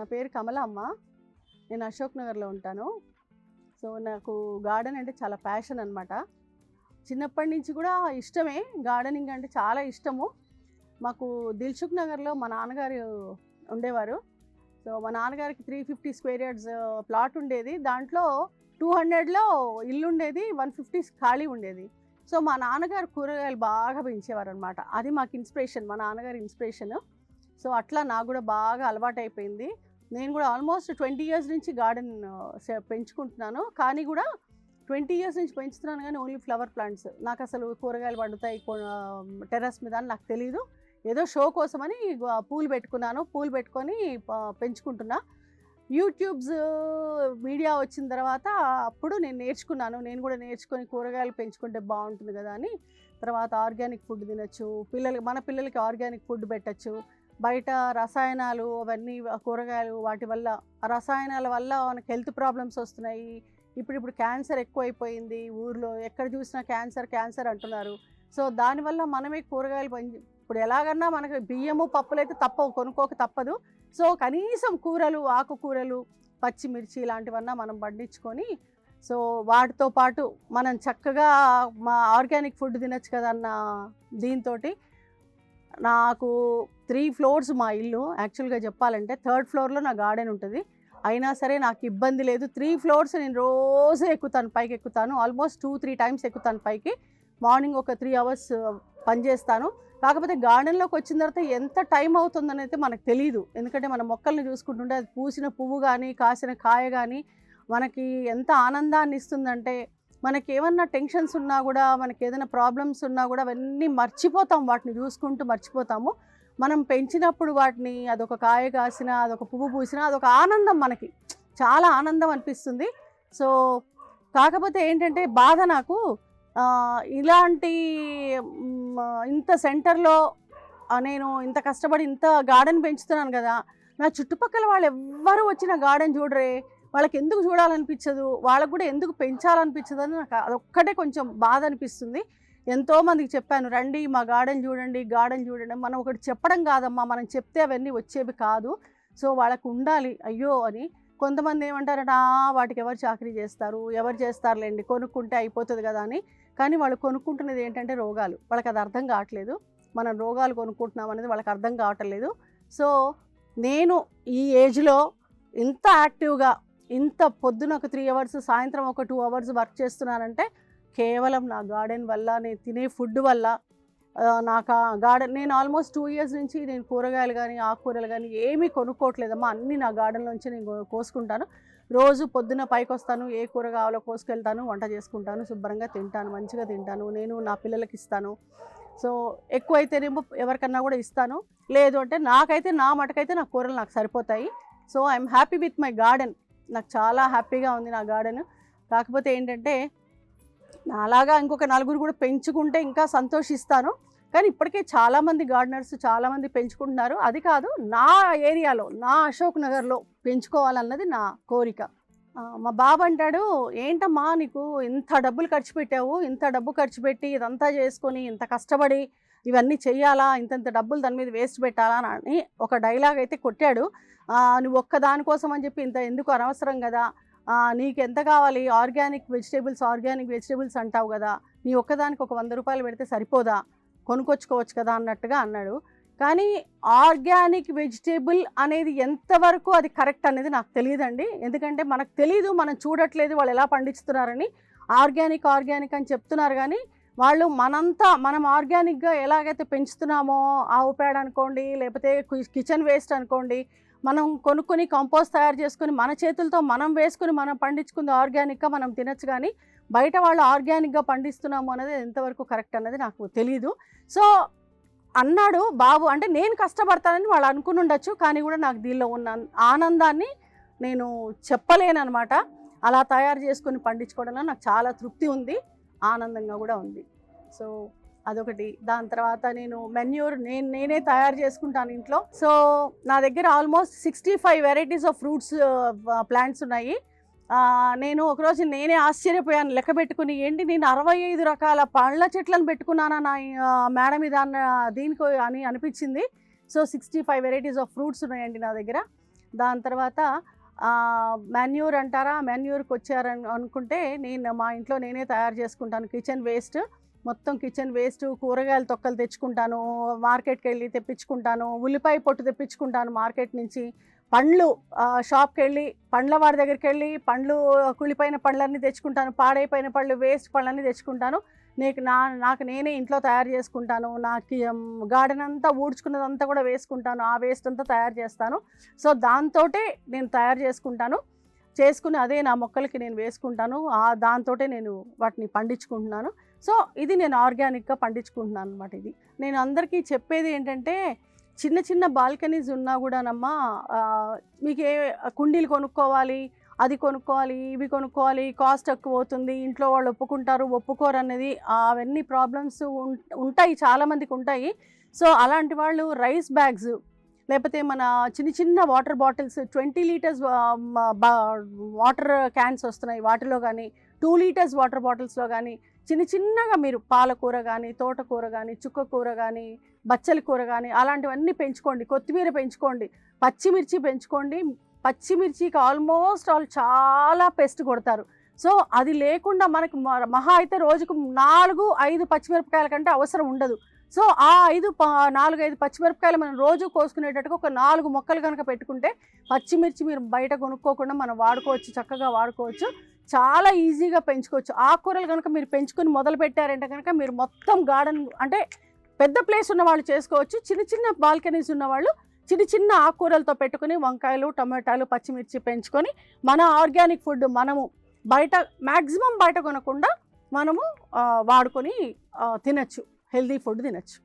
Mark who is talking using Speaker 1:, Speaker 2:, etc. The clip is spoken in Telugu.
Speaker 1: నా పేరు కమలమ్మ. నేను అశోక్ నగర్లో ఉంటాను. సో నాకు గార్డెన్ అంటే చాలా ప్యాషన్ అనమాట చిన్నప్పటి నుంచి కూడా ఇష్టమే. గార్డెనింగ్ అంటే చాలా ఇష్టము. మాకు దిల్సుఖ్ నగర్లో మా నాన్నగారు ఉండేవారు. సో మా నాన్నగారికి three fifty square yards plot ఉండేది. దాంట్లో టూ హండ్రెడ్లో ఇల్లు ఉండేది వన్ ఫిఫ్టీ ఖాళీ ఉండేది. సో మా నాన్నగారు కూరగాయలు బాగా పెంచేవారు అనమాట అది మాకు ఇన్స్పిరేషన్ మా నాన్నగారి ఇన్స్పిరేషన్. సో అట్లా నాకు కూడా బాగా అలవాటు అయిపోయింది నేను కూడా ఆల్మోస్ట్ ట్వంటీ ఇయర్స్ నుంచి గార్డెన్ uh, పెంచుకుంటున్నాను. కానీ కూడా ట్వంటీ ఇయర్స్ నుంచి పెంచుతున్నాను కానీ ఓన్లీ ఫ్లవర్ ప్లాంట్స్ నాకు అసలు కూరగాయలు పండుతాయి టెర్రస్ మీద అని నాకు తెలియదు ఏదో షో కోసమని పూలు పెట్టుకున్నాను. పూలు పెట్టుకొని పెంచుకుంటున్నా. యూట్యూబ్స్ మీడియా వచ్చిన తర్వాత అప్పుడు నేను నేర్చుకున్నాను. నేను కూడా నేర్చుకొని కూరగాయలు పెంచుకుంటే బాగుంటుంది కదా అని. తర్వాత ఆర్గానిక్ ఫుడ్ తినచ్చు. పిల్లలకి మన పిల్లలకి ఆర్గానిక్ ఫుడ్ పెట్టచ్చు. బయట రసాయనాలు అవన్నీ కూరగాయలు వాటి వల్ల రసాయనాల వల్ల మనకి హెల్త్ ప్రాబ్లమ్స్ వస్తున్నాయి. ఇప్పుడు ఇప్పుడు క్యాన్సర్ ఎక్కువైపోయింది. ఊర్లో ఎక్కడ చూసినా క్యాన్సర్ క్యాన్సర్ అంటున్నారు. సో దానివల్ల మనమే కూరగాయలు పెంచి ఇప్పుడు ఎలాగన్నా మనకి బియ్యము పప్పులు అయితే తప్పవు కొనుక్కోక తప్పదు. సో కనీసం కూరలు ఆకుకూరలు పచ్చిమిర్చి ఇలాంటివన్నా మనం పండించుకొని సో వాటితో పాటు మనం చక్కగా మా ఆర్గానిక్ ఫుడ్ తినచ్చు కదా అన్న దీంతో నాకు త్రీ ఫ్లోర్స్ మా ఇల్లు. యాక్చువల్గా చెప్పాలంటే థర్డ్ ఫ్లోర్లో నా గార్డెన్ ఉంటుంది. అయినా సరే నాకు ఇబ్బంది లేదు. త్రీ ఫ్లోర్స్ నేను రోజు ఎక్కుతాను పైకి ఎక్కుతాను. ఆల్మోస్ట్ టూ త్రీ టైమ్స్ ఎక్కుతాను పైకి. మార్నింగ్ ఒక త్రీ అవర్స్ పనిచేస్తాను కాకపోతే గార్డెన్లోకి వచ్చిన తర్వాత ఎంత టైం అవుతుందని అయితే మనకు తెలియదు ఎందుకంటే మన మొక్కల్ని చూసుకుంటుంటే అది పూసిన పువ్వు కానీ కాసిన కాయ కానీ మనకి ఎంత ఆనందాన్ని ఇస్తుందంటే మనకి ఏమన్నా టెన్షన్స్ ఉన్నా కూడా మనకి ఏదైనా ప్రాబ్లమ్స్ ఉన్నా కూడా అవన్నీ మర్చిపోతాం. వాటిని చూసుకుంటూ మర్చిపోతాము. మనం పెంచినప్పుడు వాటిని అదొక కాయ కాసిన అదొక పువ్వు పూసినా అదొక ఆనందం మనకి. చాలా ఆనందం అనిపిస్తుంది. సో కాకపోతే ఏంటంటే బాధ నాకు ఇలాంటి ఇంత సెంటర్లో నేను ఇంత కష్టపడి ఇంత గార్డెన్ పెంచుతున్నాను కదా నా చుట్టుపక్కల వాళ్ళు ఎవ్వరు వచ్చిన గార్డెన్ చూడరే వాళ్ళకి ఎందుకు చూడాలనిపించదు వాళ్ళకు కూడా ఎందుకు పెంచాలనిపించదు అని నాకు అదొక్కటే కొంచెం బాధ అనిపిస్తుంది. ఎంతోమందికి చెప్పాను రండి మా గార్డెన్ చూడండి గార్డెన్ చూడండి మనం ఒకటి చెప్పడం కాదమ్మా మనం చెప్తే అవన్నీ వచ్చేవి కాదు. సో వాళ్ళకు ఉండాలి అయ్యో అని. కొంతమంది ఏమంటారంటే వాటికి ఎవరు చాకరీ చేస్తారు? ఎవరు చేస్తారులేండి? కొనుక్కుంటే అయిపోతుంది కదా అని. కానీ వాళ్ళు కొనుక్కుంటున్నది ఏంటంటే రోగాలు. వాళ్ళకి అది అర్థం కావట్లేదు. మనం రోగాలు కొనుక్కుంటున్నాం అనేది వాళ్ళకి అర్థం కావట్లేదు. సో నేను ఈ ఏజ్లో ఇంత యాక్టివ్గా ఇంత పొద్దున ఒక త్రీ అవర్స్ సాయంత్రం ఒక టూ అవర్స్ వర్క్ చేస్తున్నానంటే కేవలం నా గార్డెన్ వల్ల నేను తినే ఫుడ్ వల్ల నాకు ఆ గార్డెన్ నేను ఆల్మోస్ట్ టూ ఇయర్స్ నుంచి నేను కూరగాయలు కానీ ఆకుకూరలు కానీ ఏమీ కొనుక్కోవట్లేదమ్మా. అన్నీ నా గార్డెన్లోంచి నేను కోసుకుంటాను. రోజు పొద్దున పైకి వస్తాను ఏ కూర కావాలో కోసుకెళ్తాను వంట చేసుకుంటాను శుభ్రంగా తింటాను మంచిగా తింటాను నేను నా పిల్లలకి ఇస్తాను. సో ఎక్కువ అయితేనేమో ఎవరికన్నా కూడా ఇస్తాను. లేదు అంటే నాకైతే నా మటుకైతే నా కూరలు నాకు సరిపోతాయి. So I'm happy with my garden. నాకు చాలా హ్యాపీగా ఉంది నా గార్డెన్. కాకపోతే ఏంటంటే నాలాగా ఇంకొక నలుగురు కూడా పెంచుకుంటే ఇంకా సంతోషిస్తాను. కానీ ఇప్పటికే చాలామంది గార్డెనర్స్ చాలామంది పెంచుకుంటున్నారు. అది కాదు నా ఏరియాలో నా అశోక్ నగర్లో పెంచుకోవాలన్నది నా కోరిక. మా బాబు అంటాడు ఏంటమ్మా నీకు ఇంత డబ్బులు ఖర్చు పెట్టావు ఇంత డబ్బు ఖర్చు పెట్టి ఇదంతా చేసుకొని ఇంత కష్టపడి ఇవన్నీ చేయాలా ఇంతంత డబ్బులు దాని మీద వేస్ట్ పెట్టాలా అని ఒక డైలాగ్ అయితే కొట్టాడు. నువ్వు ఒక్క దానికోసం అని చెప్పి ఇంత ఎందుకు అనవసరం కదా? నీకు ఎంత కావాలి? ఆర్గానిక్ వెజిటేబుల్స్ ఆర్గానిక్ వెజిటేబుల్స్ అంటావు కదా నీ ఒక్కదానికి ఒక వంద రూపాయలు పెడితే సరిపోదా? కొనుక్కొచ్చుకోవచ్చు కదా అన్నట్టుగా అన్నాడు. కానీ ఆర్గానిక్ వెజిటేబుల్ అనేది ఎంతవరకు అది కరెక్ట్ అనేది నాకు తెలియదండి. ఎందుకంటే మనకు తెలియదు మనం చూడట్లేదు వాళ్ళు ఎలా పండిస్తున్నారని. ఆర్గానిక్ ఆర్గానిక్ అని చెప్తున్నారు కానీ వాళ్ళు మనంతా మనం ఆర్గానిక్గా ఎలాగైతే పెంచుతున్నామో ఆవు పేడ అనుకోండి లేకపోతే కిచెన్ వేస్ట్ అనుకోండి మనం కొనుక్కొని కంపోస్ట్ తయారు చేసుకుని మన చేతులతో మనం వేసుకుని మనం పండించుకుంది ఆర్గానిక్గా మనం తినచ్చు కానీ బయట వాళ్ళు ఆర్గానిక్గా పండిస్తున్నాము అనేది ఎంతవరకు కరెక్ట్ అనేది నాకు తెలియదు సో అన్నాడు బాబు అంటే నేను కష్టపడతానని వాళ్ళు అనుకుని ఉండొచ్చు కానీ కూడా నాకు దీనిలో ఉన్న ఆనందాన్ని నేను చెప్పలేనమాట అలా తయారు చేసుకొని పండించుకోవడంలో నాకు చాలా తృప్తి ఉంది ఆనందంగా కూడా ఉంది. సో అదొకటి. దాని తర్వాత నేను మెన్యూర్ నేను నేనే తయారు చేసుకుంటాను ఇంట్లో. సో నా దగ్గర almost sixty five varieties of fruits plants ఉన్నాయి. నేను ఒకరోజు నేనే ఆశ్చర్యపోయాను. లెక్క పెట్టుకుని ఏంటి నేను అరవై ఐదు రకాల పళ్ళ చెట్లను పెట్టుకున్నానా నా మేడం ఇది అన్న దీనికి అని అనిపించింది. So sixty five varieties of fruits ఉన్నాయండి నా దగ్గర. దాని తర్వాత మెన్యూర్ అంటారా? మెన్యూర్కి వచ్చారని అనుకుంటే నేను మా ఇంట్లో నేనే తయారు చేసుకుంటాను. కిచెన్ వేస్ట్ మొత్తం కిచెన్ వేస్ట్ కూరగాయల తొక్కలు తెచ్చుకుంటాను మార్కెట్కి వెళ్ళి తెప్పించుకుంటాను ఉల్లిపాయ పొట్టు తెప్పించుకుంటాను మార్కెట్ నుంచి. పండ్లు షాప్కి వెళ్ళి పండ్ల వాడి దగ్గరికి వెళ్ళి పండ్లు కుళ్ళిపోయిన పండ్లన్నీ తెచ్చుకుంటాను పాడైపోయిన పళ్ళు వేస్ట్ పళ్ళన్నీ తెచ్చుకుంటాను. నీకు నా నాకు నేనే ఇంట్లో తయారు చేసుకుంటాను నాకు గార్డెన్ అంతా ఊడ్చుకున్నదంతా కూడా వేసుకుంటాను ఆ వేస్ట్ అంతా తయారు చేస్తాను. సో దాంతో నేను తయారు చేసుకుంటాను. చేసుకుని అదే నా మొక్కలకి నేను వేసుకుంటాను ఆ దాంతో నేను వాటిని పండించుకుంటున్నాను. సో ఇది నేను ఆర్గానిక్గా పండించుకుంటున్నాను అనమాట ఇది. నేను అందరికీ చెప్పేది ఏంటంటే చిన్న చిన్న బాల్కనీస్ ఉన్నా కూడానమ్మా మీకు ఏ కుండీలు కొనుక్కోవాలి అది కొనుక్కోవాలి ఇవి కొనుక్కోవాలి కాస్ట్ ఎక్కువ అవుతుంది ఇంట్లో వాళ్ళు ఒప్పుకుంటారు ఒప్పుకోరు అనేది అవన్నీ ప్రాబ్లమ్స్ ఉంటాయి చాలామందికి ఉంటాయి. సో అలాంటి వాళ్ళు రైస్ బ్యాగ్స్ లేకపోతే మన చిన్న చిన్న water bottles twenty litres water cans వస్తున్నాయి వాటిలో కానీ టూ లీటర్స్ వాటర్ బాటిల్స్లో కానీ చిన్న చిన్నగా మీరు పాలకూర కానీ తోటకూర కానీ చుక్క కూర కానీ బచ్చలి కూర కానీ అలాంటివన్నీ పెంచుకోండి. కొత్తిమీర పెంచుకోండి. పచ్చిమిర్చి పెంచుకోండి. పచ్చిమిర్చికి ఆల్మోస్ట్ ఆల్ చాలా పెస్ట్ కొడతారు. సో అది లేకుండా మనకు మ- మహా అయితే రోజుకు నాలుగు ఐదు పచ్చిమిరపకాయల కంటే అవసరం ఉండదు. సో ఆ ఐదు నాలుగు ఐదు పచ్చిమిరపకాయలు మనం రోజు కోసుకునేటట్టుగా ఒక నాలుగు మొక్కలు కనుక పెట్టుకుంటే పచ్చిమిర్చి మీరు బయట కొనుక్కోకుండా మనం వాడుకోవచ్చు చక్కగా వాడుకోవచ్చు. చాలా ఈజీగా పెంచుకోవచ్చు. ఆకుకూరలు కనుక మీరు పెంచుకొని మొదలు పెట్టారంటే కనుక మీరు మొత్తం గార్డెన్ అంటే పెద్ద ప్లేస్ ఉన్న వాళ్ళు చేసుకోవచ్చు. చిన్న చిన్న బాల్కనీస్ ఉన్న వాళ్ళు చిన్న చిన్న ఆకుకూరలతో పెట్టుకుని వంకాయలు టమాటాలు పచ్చిమిర్చి పెంచుకొని మన ఆర్గానిక్ ఫుడ్ మనము బయట మ్యాక్సిమం బయట కొనకుండా మనము వాడుకొని తినచ్చు. హెల్దీ ఫుడ్ తినచ్చు.